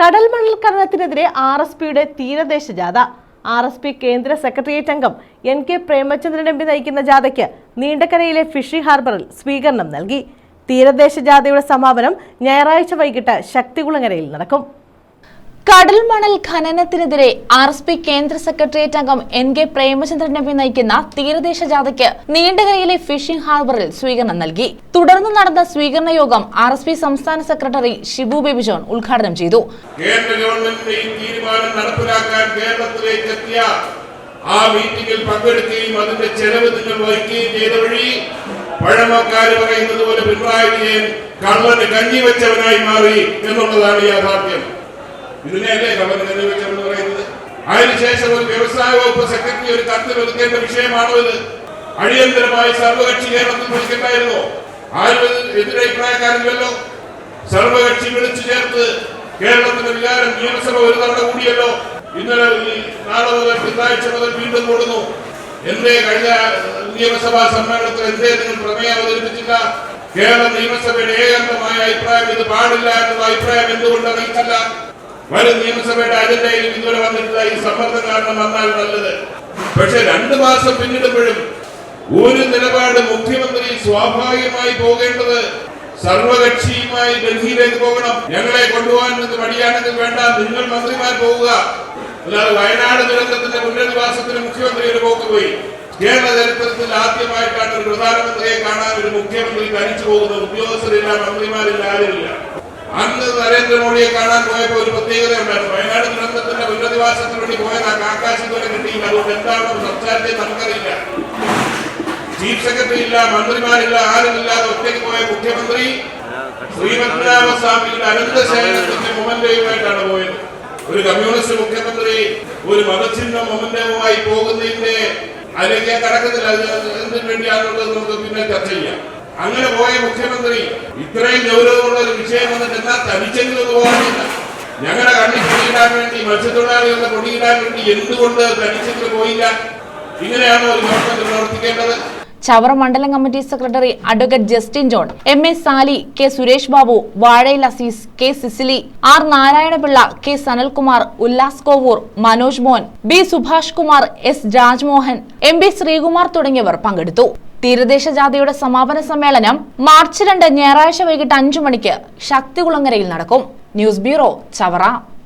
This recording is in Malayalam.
കടൽ മണൽ ഖനനത്തിനെതിരെ ആർ എസ് പിയുടെ തീരദേശ ജാഥ. ആർ എസ് പി കേന്ദ്ര സെക്രട്ടേറിയറ്റ് അംഗം N K Premachandran M P നയിക്കുന്ന ജാഥയ്ക്ക് നീണ്ടകരയിലെ ഫിഷി ഹാർബറിൽ സ്വീകരണം നൽകി. തീരദേശ ജാഥയുടെ സമാപനം ഞായറാഴ്ച വൈകിട്ട് ശക്തികുളങ്ങരയിൽ നടക്കും. കടൽ മണൽ ഖനനത്തിനെതിരെ ആർ എസ് പി കേന്ദ്ര സെക്രട്ടേറിയറ്റ് അംഗം എൻ കെ പ്രേമചന്ദ്രൻ നബി നയിക്കുന്ന തീരദേശ ജാഥയ്ക്ക് നീണ്ടകരയിലെ ഫിഷിംഗ് ഹാർബറിൽ സ്വീകരണം നൽകി. തുടർന്ന് നടന്ന സ്വീകരണ യോഗം ആർ എസ് പി സംസ്ഥാന സെക്രട്ടറി ഷിബു ബേബി ജോൺ ഉദ്ഘാടനം ചെയ്തു. കേന്ദ്ര ഗവൺമെന്റിന്റെ തീരുമാനം നടപ്പിലാക്കാൻ കേരളത്തിലേക്ക് എത്തിയ ആ മീറ്റിംഗിൽ പങ്കെടുക്കുകയും അതിന്റെ ചെലവ് നിങ്ങൾ വഹിക്കുകയും ചെയ്ത വഴി പഴമക്കാര് പറയുന്നത് പോലെ പിണറായി വിജയൻ കള്ളന് കഞ്ഞി വെച്ചവനായി മാറി എന്നുള്ളതാണ് യാഥാർത്ഥ്യം. ഇതിനെയല്ലേ കള്ളന് കഞ്ഞി എന്ന് പറയുന്നത്? അതിനുശേഷം ഒരു വ്യവസായ വകുപ്പ് സെക്രട്ടറി ഒരു കത്തിൽ ഒതുക്കേണ്ട വിഷയമാണോ ഇത്? അടിയന്തരമായി സർവകക്ഷി കേരളത്തിൽ വിളിക്കണ്ടായിരുന്നോ? ആരും എതിരഭിപ്രായക്കാരില്ലല്ലോ സർവകക്ഷി വിളിച്ചു ചേർത്ത് കേരളത്തിന്റെ വികാരം നിയമസഭ ഒരു തവണ കൂടിയല്ലോ. ഇന്നലെ നാളെ മുതൽ തിങ്കളാഴ്ച മുതൽ വീണ്ടും കൂടുന്നു. എന്തേ കഴിഞ്ഞ നിയമസഭാ സമ്മേളനത്തിൽ എന്തേ നിങ്ങൾ പ്രമേയം അവതരിപ്പിച്ചില്ല? കേരള നിയമസഭയുടെ ഏകാന്തമായ അഭിപ്രായം ഇത് പാടില്ല എന്നുള്ള അഭിപ്രായം എന്തുകൊണ്ട് അറിയിച്ചില്ല? വരും നിയമസഭയുടെ അജണ്ടയിൽ ഇതുവരെ വന്നിട്ടില്ല ഈ സമ്മർദ്ദം കാരണം വന്നാൽ നല്ലത്. പക്ഷെ രണ്ടു മാസം പിന്നിടുമ്പോഴും ഒരു നിലപാട് മുഖ്യമന്ത്രി സ്വാഭാവികമായി പോകേണ്ടത് സർവകക്ഷിയുമായി ഡൽഹിയിലേക്ക് പോകണം. ഞങ്ങളെ കൊണ്ടുപോകാൻ മടിയാണെങ്കിൽ വേണ്ട. നിങ്ങൾ മന്ത്രിമാർ പോവുക. അല്ലാതെ വയനാട് ദുരന്തത്തിന്റെ പുനരധിവാസത്തിന് മുഖ്യമന്ത്രി ഒരു പോക്ക് പോയി. കേരള ചരിത്രത്തിൽ ആദ്യമായിട്ടാണ് ഒരു പ്രധാനമന്ത്രിയെ കാണാൻ ഒരു മുഖ്യമന്ത്രി തനിച്ചു പോകുന്നത്. ഉദ്യോഗസ്ഥരില്ല മന്ത്രിമാരില്ല ആരുമില്ല. അന്ന് നരേന്ദ്രമോദിയെ കാണാൻ പോയപ്പോ ഒരു പ്രത്യേകത ഉണ്ടായിരുന്നു. വയനാട് ദുരന്തത്തിന്റെ പുനരധിവാസത്തിന് വേണ്ടി പോയത് ആ കാക്കാശി പോലെ കിട്ടിയില്ല. അതുകൊണ്ട് എന്താണോ സംസാരിച്ചത് നമുക്കറിയില്ല. ചീഫ് സെക്രട്ടറി ഇല്ല മന്ത്രിമാരില്ല ആരുമില്ലാതെ ഒറ്റയ്ക്ക് പോയ മുഖ്യമന്ത്രി ശ്രീപത്മനാഭസ്വാമിയുടെ അനന്തശേഖരത്തിന്റെ പോയത്. ഒരു കമ്മ്യൂണിസ്റ്റ് മുഖ്യമന്ത്രി ഒരു മതചിഹ്ന മൊമന്റവുമായി പോകുന്നതിന്റെ അതിലേക്ക് കടക്കത്തില്ല കടക്കുന്നില്ല അത് എന്തിനു വേണ്ടിയാണുള്ളത് നമുക്ക് പിന്നെ ചർച്ച ചെയ്യാം. അങ്ങനെ പോയ മുഖ്യമന്ത്രി ഇത്രയും ഗൗരവമുള്ള ഒരു വിഷയം വന്നിട്ട് എന്നാ തനിച്ചെങ്കിലും പോകാനില്ല. ഞങ്ങളുടെ കണ്ണിൽ പൊടിയിടാൻ വേണ്ടി മത്സ്യത്തൊഴിലാളികളുടെ പൊടിയിടാൻ വേണ്ടി എന്തുകൊണ്ട് തനിച്ചെങ്കിലും പോയില്ല? ഇങ്ങനെയാണോ ഒരു ഗവൺമെന്റ് പ്രവർത്തിക്കേണ്ടത്? ചവറ മണ്ഡലം committee secretary advocate Justin John M A Sali K Suresh Babu Vazhayil Azeez K Cicily R Narayanapillai K Sanalkumar Ullas Kovoor Manoj Mohan B Subhash Kumar S Rajmohan M B Sreekumar തുടങ്ങിയവർ പങ്കെടുത്തു. തീരദേശ ജാഥയുടെ സമാപന സമ്മേളനം മാർച്ച് രണ്ട് ഞായറാഴ്ച വൈകിട്ട് അഞ്ചു മണിക്ക് ശക്തികുളങ്ങരയിൽ നടക്കും. News bureau Chavara.